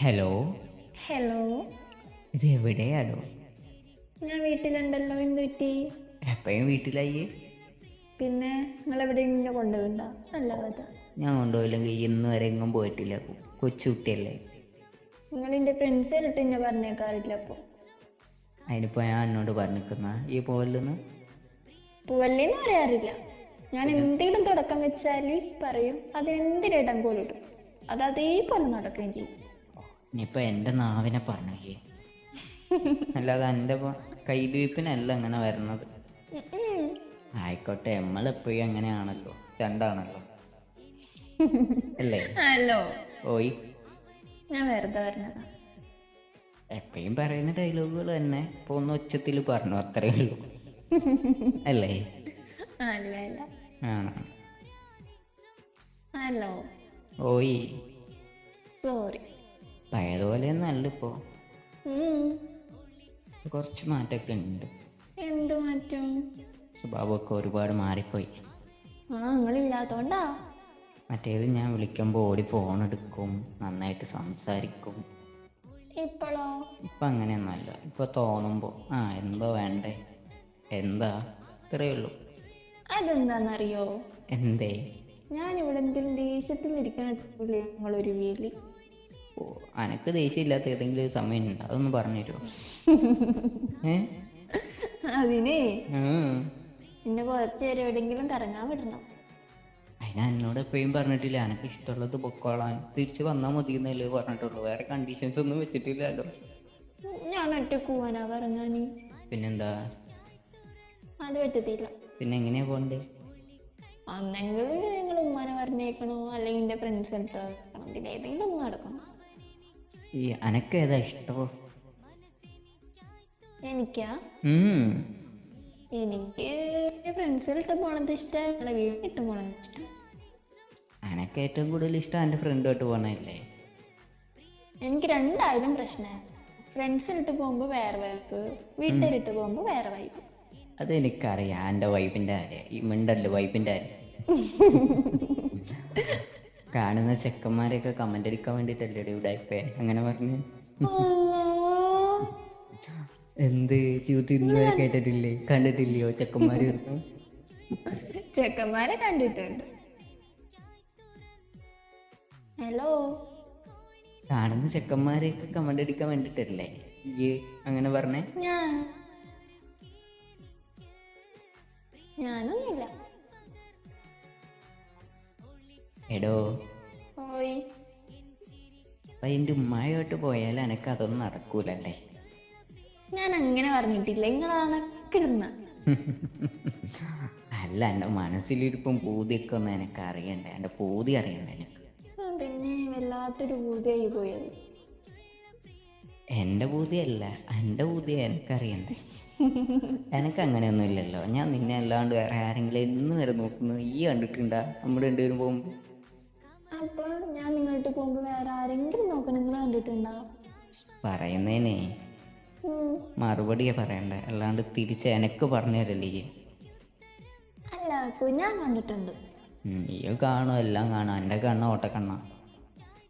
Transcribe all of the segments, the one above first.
Hello hello ഇത് എവിടെയാണോ ഞാൻ വീട്ടിലുണ്ടല്ലോ എന്ത് പറ്റി? എപ്പോഴും വീട്ടിലായി പിന്നെ നിങ്ങൾ എവിടെയെങ്കിലും കൊണ്ടുപോയിണ്ട? നല്ല കഥ. ഞാൻ കൊണ്ടുപോയില്ലെങ്കിൽ ഇന്ന് വരെ എങ്ങും പോയിട്ടില്ല. കൊച്ചുകുട്ടിയല്ലേ. നിങ്ങൾ എന്റെ ഫ്രണ്ട്സ് ആയിട്ട് എന്നെ പറഞ്ഞേക്കാറില്ല അപ്പോൾ അതിനിപ്പോൾ ഞാൻ എന്നോട് പറഞ്ഞിരിക്കുന്ന ഈ പോവല്ലെന്ന്? പോവല്ലേന്ന് പറയാറില്ല. ഞാൻ എന്തെങ്കിലും തുടക്കം വെച്ചാൽ പറയും. അത് എന്തിനിടം പോലും അത് അതേപോലെ നടക്കുകയും ചെയ്യും. ഇനിയിപ്പോൾ എന്റെ നാവിനെ പറഞ്ഞു അല്ലാതെ എന്റെ കൈവീപ്പിനല്ല അങ്ങനെ വരുന്നത്. ആയിക്കോട്ടെ നമ്മളെപ്പോഴും അങ്ങനെയാണല്ലോ. രണ്ടാണല്ലോ അല്ലേ? ഹലോ. ഓയ് ഞാൻ വെറുതെ പറഞ്ഞതാ. എപ്പോഴും പറയുന്ന ഡയലോഗുകൾ തന്നെ. ഇപ്പൊ ഒന്ന് ഉച്ചത്തിൽ പറഞ്ഞു അത്രേ ഉള്ളൂ. അല്ലേ? അല്ല അല്ല ആണോ? ഹലോ. ഓയ് സോറി. പഴയതുപോലെയൊന്നും അല്ല ഇപ്പോൾ. കുറച്ച് മാറ്റമൊക്കെ ഉണ്ട്. എന്ത് മാറ്റം? സ്വഭാവമൊക്കെ ഒരുപാട് മാറിപ്പോയി. ആ നിങ്ങളില്ലാത്തോണ്ടാ? മറ്റേത് ഞാൻ വിളിക്കുമ്പോൾ ഓടി ഫോൺ എടുക്കും നന്നായിട്ട് സംസാരിക്കും. ഇപ്പോഴോ ഇപ്പം അങ്ങനെയൊന്നുമല്ല. ഇപ്പൊ തോന്നുമ്പോൾ ആ എന്തോ വേണ്ടേ? എന്താ? ഇത്രയേ ഉള്ളൂ. അതെന്താന്നറിയോ? എന്തേ? ഞാൻ ഇവിടെ എന്തെങ്കിലും ദേഷ്യത്തിലിരിക്കണില്ലേ നിങ്ങളൊരു വീൽ ഓ അനക്ക് ദേഷ്യമില്ലാത്ത ഏതെങ്കിലും ഒരു സമയം ഉണ്ട്? അതൊന്ന് പറഞ്ഞു തരുമോ ഏ? അതിനെ. പിന്നെ കുറച്ച് നേരം എവിടെങ്കിലും കറങ്ങാൻ വിടണം. അതിന് എന്നോട് എപ്പോഴും പറഞ്ഞിട്ടില്ല അനക്ക് ഇഷ്ടമുള്ളത് പൊക്കോളാൻ. തിരിച്ചു വന്നാൽ മതി എന്നല്ലേ പറഞ്ഞിട്ടുള്ളൂ. വേറെ കണ്ടീഷൻസ് ഒന്നും വെച്ചിട്ടില്ലല്ലോ. ഞാൻ ഒറ്റയ്ക്ക് പോവാനാ കറങ്ങാന്. പിന്നെന്താ? അത് പറ്റത്തില്ല. പിന്നെ എങ്ങനെയാ പോണ്ടേ ഒന്നെങ്കിൽ നിങ്ങൾ ഉമ്മാനെ പറഞ്ഞേക്കണോ? അല്ലെങ്കിൽ എന്റെ ഫ്രണ്ട്സ് ഇട്ട് നടക്കണം ഇതിലേതെങ്കിലും ഒന്ന് നടക്കണം. ഈ അനക്ക് ഏതാ ഇഷ്ടമോ എനിക്കാ. എനിക്ക് ഫ്രണ്ട്സിലിട്ട് പോണത് ഇഷ്ടമല്ല വീട്ടിലിട്ട് പോണത് ഇഷ്ടം. അനക്ക് ഏറ്റവും കൂടുതൽ ഇഷ്ടം എന്റെ ഫ്രണ്ടുമായിട്ട് പോകണല്ലേ എനിക്ക് രണ്ടായാലും പ്രശ്നമാണ് ഫ്രണ്ട്സിലിട്ട് പോകുമ്പോൾ വേറെ വൈബ് വീട്ടിലിട്ട് പോകുമ്പോൾ വേറെ വൈബ്. അതെനിക്കറിയാം എന്റെ വൈഫിന്റെ കാര്യം ഈ മിണ്ടല്ലോ വൈഫിന്റെ കാര്യം. കാണുന്ന ചെക്കന്മാരെയൊക്കെ കമന്റ് അടിക്കാൻ വേണ്ടിട്ടല്ലേ ഇവിടെ ഇപ്പൊ അങ്ങനെ പറഞ്ഞു. എന്ത്? ജീവിതത്തിൽ ഇന്നുവരെ കേട്ടിട്ടില്ലേ? കണ്ടിട്ടില്ലയോ ചെക്കന്മാര്? ചെക്കന്മാരെ കണ്ടിട്ടുണ്ട്. ഹലോ കാണുന്ന ചെക്കന്മാരെയൊക്കെ കമന്റ് അടിക്കാൻ വേണ്ടിട്ടല്ലേ? ഈ അങ്ങനെ പറഞ്ഞേ. ഞാനൊന്നുമില്ല. എടോ. ഓയ് ഉമ്മായോട്ട് പോയാൽ എനക്ക് അതൊന്നും നടക്കൂലല്ലേ? ഞാൻ അങ്ങനെ പറഞ്ഞിട്ടില്ല. നിങ്ങളാണ് അല്ല എന്റെ മനസ്സിലിരിപ്പം പൂതിയൊക്കെ ഒന്ന് എനക്ക് അറിയണ്ടേ? എന്റെ പൂതി അറിയണ്ടേ എനിക്ക് പിന്നെ വല്ലാത്തൊരു പൂതിയായി പോയത്. എന്റെ പൂതിയല്ല എന്റെ പൂതി എനിക്കറിയണ്ടേ എനക്ക് അങ്ങനെയൊന്നും ഇല്ലല്ലോ. ഞാൻ നിന്നെ അല്ലാണ്ട് വേറെ ആരെങ്കിലും എന്ന് വരെ നോക്കുന്നു ഈ കണ്ടിട്ടുണ്ടാ? നമ്മൾ രണ്ടുപേരും പോകുമ്പോൾ അപ്പൊ ഞാൻ നിങ്ങോട്ട് പോകുമ്പോ വേറെ ആരെങ്കിലും നോക്കണം നിങ്ങൾ കണ്ടിട്ടുണ്ടോ? പറയുന്നേനെ. മറുപടിയാ പറയണ്ട. അല്ലാണ്ട് തിരിച്ച് എനക്ക് പറഞ്ഞു തരല്ലേ അല്ല ഞാൻ കണ്ടിട്ടുണ്ട്. നീ കാണും എല്ലാം കാണാം. എന്റെ കണ്ണ ഓട്ടക്കണ്ണ.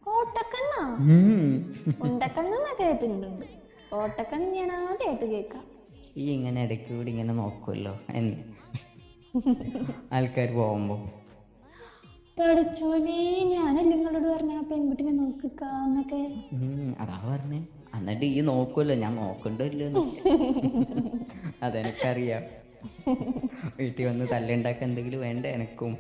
ഓട്ടക്കണ്ണ? ഉണ്ടക്കണ്ണ കേട്ടിട്ടുണ്ട്. ഓട്ടക്കണ്ണ ഞാൻ ആദ്യമായിട്ട് കേൾക്കാം. ഈ ഇങ്ങനെ ഇടയ്ക്ക് കൂടി ഇങ്ങനെ നോക്കുമല്ലോ എന്നെ ആൾക്കാർ പോകുമ്പോൾ പഠിച്ചോനെ ഞാനല്ല നിങ്ങളോട് പറഞ്ഞ ആ പെൺകുട്ടിനെ എന്നൊക്കെ? അതാ പറഞ്ഞേ. എന്നിട്ട് ഈ നോക്കുമല്ലോ ഞാൻ നോക്കണ്ടല്ലോ അതെനിക്കറിയാം വീട്ടിൽ വന്ന് തല്ലുണ്ടാക്കാൻ എന്തെങ്കിലും വേണ്ട എനക്കും?